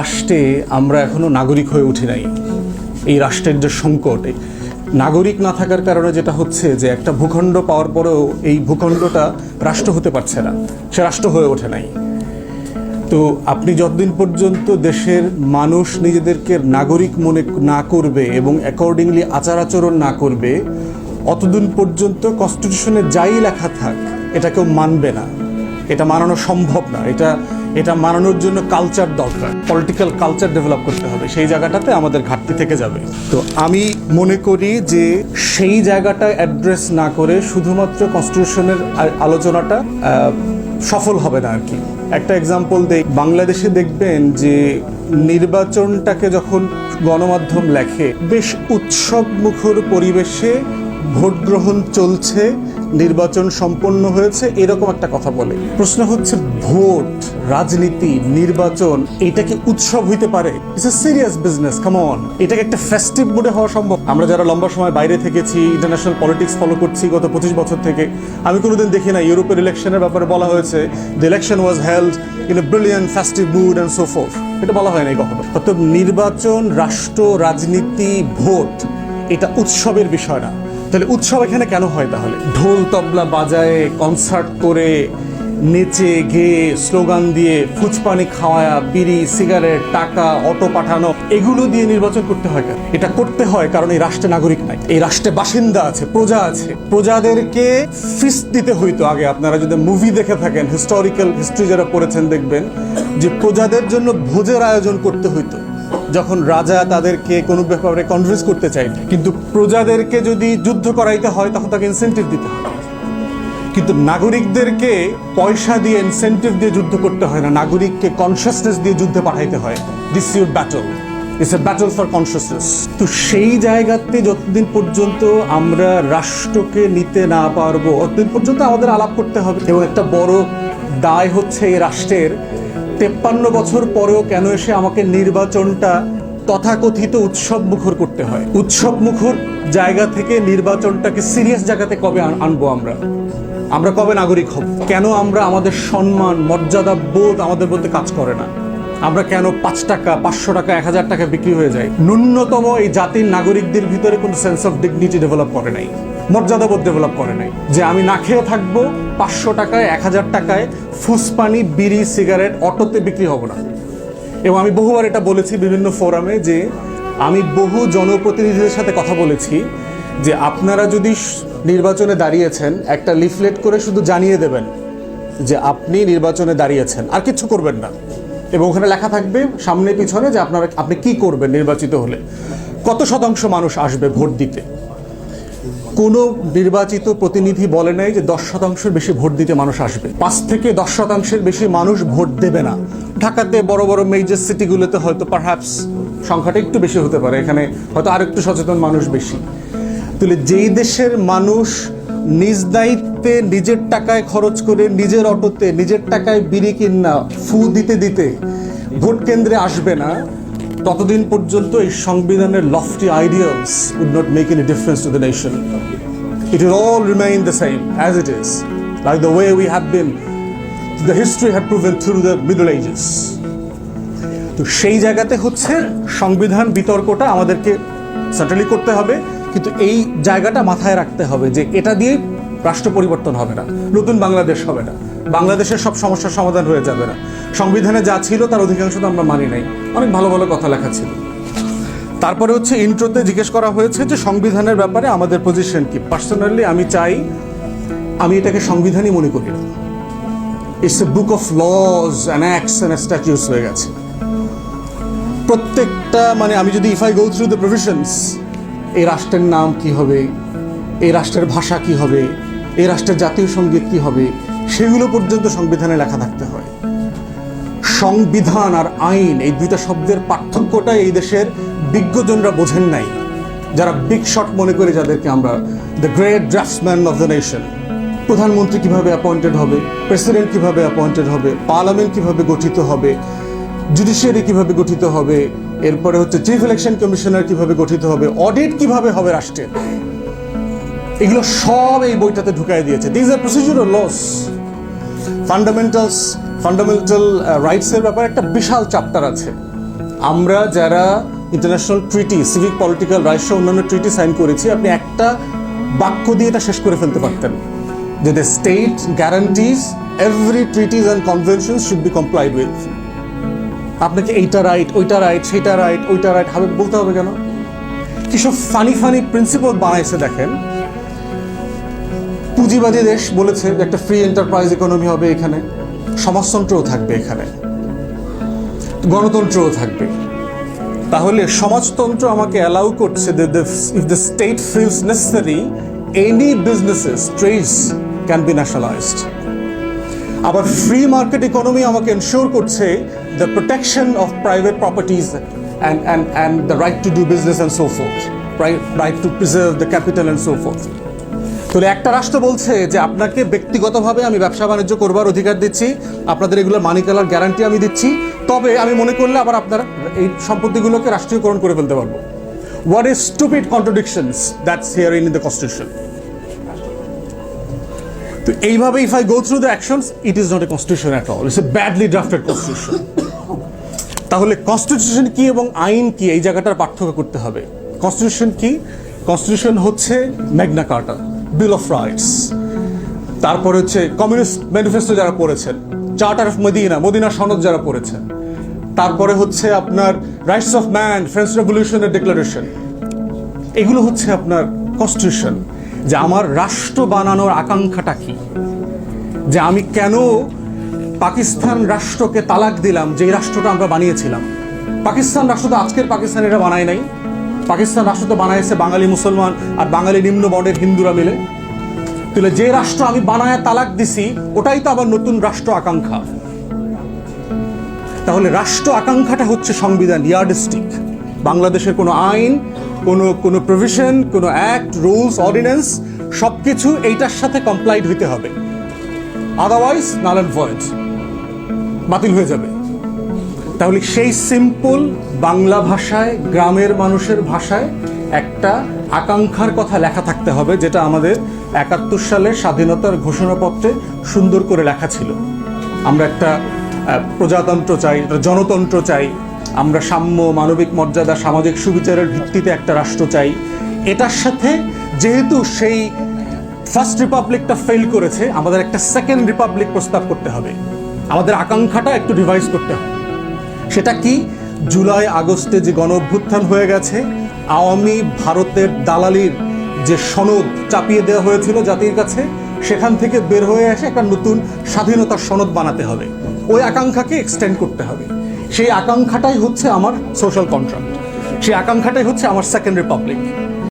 রাষ্ট্রে আমরা এখনও নাগরিক হয়ে উঠি নাই। এই রাষ্ট্রের যে সংকট নাগরিক না থাকার কারণে যেটা হচ্ছে যে একটা ভূখণ্ড পাওয়ার পরেও এই ভূখণ্ডটা রাষ্ট্র হতে পারছে না। সে রাষ্ট্র হয়ে ওঠে নাই। তো আপনি যতদিন পর্যন্ত দেশের মানুষ নিজেদেরকে নাগরিক মনে না করবে এবং অ্যাকর্ডিংলি আচার আচরণ না করবে, অতদিন পর্যন্ত কনস্টিটিউশনে যাই লেখা থাক, এটা কেউ মানবে না। এটা মানানো সম্ভব না। এটা এটা মানানোর জন্য কালচার দরকার। পলিটিক্যাল কালচার ডেভেলপ করতে হবে। সেই জায়গাটাতে আমাদের ঘাটতি থেকে যাবে। তো আমি মনে করি যে সেই জায়গাটা অ্যাড্রেস না করে শুধুমাত্র কনস্টিটিউশনের আলোচনাটা সফল হবে না আর কি। একটা এক্সাম্পল দেই, বাংলাদেশে দেখবেন যে নির্বাচনটাকে যখন গণমাধ্যম লেখে, বেশ উৎসব মুখর পরিবেশে ভোট গ্রহণ চলছে নির্বাচন সম্পন্ন হয়েছে, এরকম একটা কথা বলে। প্রশ্ন হচ্ছে, ভোট, রাজনীতি, নির্বাচন, এটা কি উৎসব হইতে পারে? সিরিয়াস বিজনেস কামন এটাকে একটা ফেস্টিভ মুডে হওয়া সম্ভব। আমরা যারা লম্বা সময় বাইরে থেকেছি ইন্টারন্যাশনাল পলিটিক্স ফলো করছি গত পঁচিশ বছর থেকে, আমি কোনোদিন দেখি না ইউরোপের ইলেকশনের ব্যাপারে বলা হয়েছে the election was held in a brilliant festive mood and so এটা বলা হয় নাই কখনো। অর্থাৎ নির্বাচন, রাষ্ট্র, রাজনীতি, ভোট, এটা উৎসবের বিষয় না। তাহলে উৎসব এখানে কেন হয় তাহলে? ঢোল তবলা বাজায় কনসার্ট করে নেচে গেয়ে স্লোগান দিয়ে ফুচপানি খাওয়া বিড়ি সিগারেট টাকা অটো পাঠানো এগুলো দিয়ে নির্বাচন করতে হয় কেন? এটা করতে হয় কারণ এই রাষ্ট্রে নাগরিক নাই। এই রাষ্ট্রে বাসিন্দা আছে প্রজা আছে। প্রজাদেরকে ফিস্ট দিতে হইতো আগে। আপনারা যদি মুভি দেখে থাকেন হিস্টোরিক্যাল হিস্ট্রি যারা পড়েছেন দেখবেন যে প্রজাদের জন্য ভোজের আয়োজন করতে হইতো। যখন রাজা তাদেরকে কোনো ব্যাপারে কনভিন্স করতে চাইত কিন্তু প্রজাদেরকে যদি যুদ্ধ করাইতে হয়, তখন তাকে ইনসেন্টিভ দিতে হয়। কিন্তু নাগরিকদেরকে পয়সা দিয়ে ইনসেন্টিভ দিয়ে যুদ্ধ করতে হয় না। নাগরিককে কনসিয়াসনেস দিয়ে যুদ্ধে পাঠাইতে হয়। This your battle it's a battle for consciousness তো সেই জায়গাতে যতদিন পর্যন্ত আমরা রাষ্ট্রকে নিতে না পারব ততদিন পর্যন্ত আমাদের আলাপ করতে হবে। এবং একটা বড় দায় হচ্ছে এই রাষ্ট্রের তেপ্পান্ন বছর পরেও কেন এসে আমাকে নির্বাচনটা তথাকথিত উৎসব মুখর করতে হয়? উৎসব মুখর জায়গা থেকে নির্বাচনটাকে সিরিয়াস জায়গাতে কবে আনব আমরা? আমরা কবে নাগরিক হব? কেন আমরা আমাদের সম্মান, মর্যাদা বোধ আমাদের মধ্যে কাজ করে না? আমরা কেন পাঁচ টাকা, পাঁচশো টাকা, এক হাজার টাকা বিক্রি হয়ে যায়? ন্যূনতম এই জাতির নাগরিকদের ভিতরে কোনো সেন্স অফ ডিগনিটি ডেভেলপ করে নাই। মর্যাদাবোধ ডেভেলপ করে নাই। যে আমি না খেয়ে থাকব, পাঁচশো টাকায়, এক হাজার টাকায় ফুসপানি, বিড়ি, সিগারেট অটোতে বিক্রি হব না। এবং আমি বহুবার এটা বলেছি বিভিন্ন ফোরামে যে আমি বহু জনপ্রতিনিধিদের সাথে কথা বলেছি যে আপনারা যদি নির্বাচনে দাঁড়িয়েছেন, একটা লিফলেট করে শুধু জানিয়ে দেবেন যে আপনি নির্বাচনে দাঁড়িয়েছেন, আর কিছু করবেন না। এবং ওখানে লেখা থাকবে সামনে পিছনে যে আপনারা, আপনি কি করবেন নির্বাচিত হলে। কত শতাংশ মানুষ আসবে ভোট দিতে? কোনো নির্বাচিত প্রতিনিধি বলে নাই যে দশ শতাংশের বেশি ভোট দিতে মানুষ আসবে। পাঁচ থেকে দশ শতাংশের বেশি মানুষ ভোট দেবে না। ঢাকাতে বড় বড় মেজর সিটিগুলোতে হয়তো পারহ্যাপস সংখ্যাটা একটু বেশি হতে পারে। এখানে হয়তো আরেকটু সচেতন মানুষ বেশি। তাহলে যেই দেশের মানুষ নিজ দায়িত্বে নিজের টাকায় খরচ করে নিজের অটোতে নিজের টাকায় বিড়ি কিনা, ফু দিতে দিতে ভোট কেন্দ্রে আসবে না ততদিন পর্যন্ত এই সংবিধানের lofty ideals would not make any difference to the nation it will all remain the same as it is, like the way we have been, the history had proven through the Middle Ages. তো সেই জায়গাতে হচ্ছে সংবিধান বিতর্কটা আমাদেরকে সার্টেলি করতে হবে কিন্তু এই জায়গাটা মাথায় রাখতে হবে যে এটা দিয়ে রাষ্ট্র পরিবর্তন হবে না, নতুন বাংলাদেশ হবে না, বাংলাদেশের সব সমস্যার সমাধান হয়ে যাবে না। সংবিধানে যা ছিল তার অধিকাংশ তো আমরা মানি নাই। অনেক ভালো ভালো কথা লেখা ছিল। তারপরে হচ্ছে ইন্ট্রোতে জিজ্ঞেস করা হয়েছে যে সংবিধানের ব্যাপারে আমাদের পজিশন কি? পার্সোনালি আমি চাই, আমি এটাকে সংবিধানই মনে করি না। It's a book of laws and and statutes হয়ে গেছে। প্রত্যেকটা মানে আমি যদি if I go through the provisions এই রাষ্ট্রের নাম কি হবে? এই রাষ্ট্রের ভাষা কি হবে? এই রাষ্ট্রের জাতীয় সংগীত কি হবে, সেগুলো পর্যন্ত সংবিধানে লেখা থাকতে হয়। সংবিধান আর আইন, এই দুইটা শব্দের পার্থক্যটা এই দেশের বিজ্ঞজনরা বোঝেন নাই, যারা বিগ শট মনে করে যাদেরকে আমরা the great draftsman of the nation প্রধানমন্ত্রী কীভাবে অ্যাপয়েন্টেড হবে প্রেসিডেন্ট কীভাবে অ্যাপয়েন্টেড হবে পার্লামেন্ট কীভাবে গঠিত হবে জুডিশিয়ারি কীভাবে গঠিত হবে, এরপরে হচ্ছে চিফ ইলেকশন কমিশনার কীভাবে গঠিত হবে অডিট কীভাবে হবে রাষ্ট্রের। এগুলো সব এই বইটাতে ঢুকাই দিয়েছে। These are procedural laws fundamentals fundamental রাইটসের ব্যাপারে একটা বিশাল চ্যাপ্টার আছে। আমরা যারা international treaty civic political rights অন্যান্য ট্রিটি সাইন করেছি, আপনি একটা বাক্য দিয়ে এটা শেষ করে ফেলতে পারতেন যে the state guarantees every treaties and convention should be complied with আপনাকে এইটা রাইট ওইটা রাইট সেটা রাইট ওইটা রাইট হবে বলতে হবে কেন? কিসব ফানি ফানি প্রিন্সিপাল বানাইছে দেখেন। পুঁজিবাদী দেশ বলেছে, একটা ফ্রি এন্টারপ্রাইজ ইকোনমি হবে এখানে। সমাজতন্ত্রও থাকবে এখানে। গণতন্ত্রও থাকবে। তাহলে সমাজতন্ত্র আমাকে অ্যালাউ করছে if the state feels necessary any businesses trades can be nationalised আবার ফ্রি মার্কেট ইকোনমি আমাকে এনশিওর করছে the protection of private properties and and and the right to do business and so forth right to preserve the capital and so forth তাহলে একটা রাষ্ট্র বলছে যে আপনাকে ব্যক্তিগতভাবে আমি ব্যবসা বাণিজ্য করবার অধিকার দিচ্ছি, আপনাদের এগুলো মানি কালার গ্যারান্টি আমি দিচ্ছি, তবে আমি মনে করলে আবার আপনার এই সম্পত্তিগুলোকে রাষ্ট্রীয়করণ করে ফেলতে পারব। What is stupid contradictions that's here in the constitution তো এইভাবে if I go through the actions it is not a constitution at all it's a badly drafted constitution তাহলে কনস্টিটিউশন কি এবং আইন কি, এই জায়গাটার পার্থক্য করতে হবে। কনস্টিটিউশন কি? কনস্টিটিউশন হচ্ছে Magna Carta bill of rights তারপর হচ্ছে কমিউনিস্ট ম্যানিফেস্টো যারা পড়েছেন চার্টার অফ মদিনা মদিনা সনদ যারা পড়েছেন, তারপরে হচ্ছে আপনার রাইটস অফ ম্যান ফ্রেঞ্চ রেভলিউশনের ডিক্লারেশন এগুলো হচ্ছে আপনার কনস্টিটিউশন যে আমার রাষ্ট্র বানানোর আকাঙ্ক্ষাটা কি? যে আমি কেন পাকিস্তান রাষ্ট্রকে তালাক দিলাম, যে রাষ্ট্রটা আমরা বানিয়েছিলাম? পাকিস্তান রাষ্ট্র তো আজকের পাকিস্তান এটা বানায় নাই। পাকিস্তান রাষ্ট্র তো বানাইছে বাঙালি মুসলমান আর বাঙালি নিম্ন বর্ণের হিন্দুরা মিলে। তাহলে যে রাষ্ট্র আমি বানায় তালাক দিছি, ওটাই তো আবার নতুন রাষ্ট্র আকাঙ্ক্ষা। তাহলে রাষ্ট্র আকাঙ্ক্ষাটা হচ্ছে সংবিধান, ইয়ার্ডস্টিক। বাংলাদেশের কোনো আইন, কোনো কোনো প্রভিশন কোনো অ্যাক্ট রুলস অর্ডিন্যান্স সব কিছু এইটার সাথে কমপ্লাইড হইতে হবে। আদারওয়াইজ নাল অ্যান্ড বাতিল হয়ে যাবে। তাহলে সেই সিম্পল বাংলা ভাষায়, গ্রামের মানুষের ভাষায় একটা আকাঙ্ক্ষার কথা লেখা থাকতে হবে, যেটা আমাদের একাত্তর সালের স্বাধীনতার ঘোষণাপত্রে সুন্দর করে লেখা ছিল। আমরা একটা প্রজাতন্ত্র চাই, একটা জনতন্ত্র চাই, আমরা সাম্য, মানবিক মর্যাদা, সামাজিক সুবিচারের ভিত্তিতে একটা রাষ্ট্র চাই। এটার সাথে যেহেতু সেই ফার্স্ট রিপাবলিকটা ফেল করেছে, আমাদের একটা সেকেন্ড রিপাবলিক প্রস্তাব করতে হবে। আমাদের আকাঙ্ক্ষাটা একটু রিভাইজ করতে হবে। সেটা কি? জুলাই আগস্টে যে গণ অভ্যুত্থান হয়ে গেছে, আওয়ামী ভারতের দালালির যে সনদ চাপিয়ে দেওয়া হয়েছিল জাতির কাছে, সেখান থেকে বের হয়ে এসে একটা নতুন স্বাধীনতার সনদ বানাতে হবে। ওই আকাঙ্ক্ষাকে এক্সটেন্ড করতে হবে। সেই আকাঙ্ক্ষাটাই হচ্ছে আমার সোশ্যাল কন্ট্রাক্ট সেই আকাঙ্ক্ষাটাই হচ্ছে আমার সেকেন্ড রিপাবলিক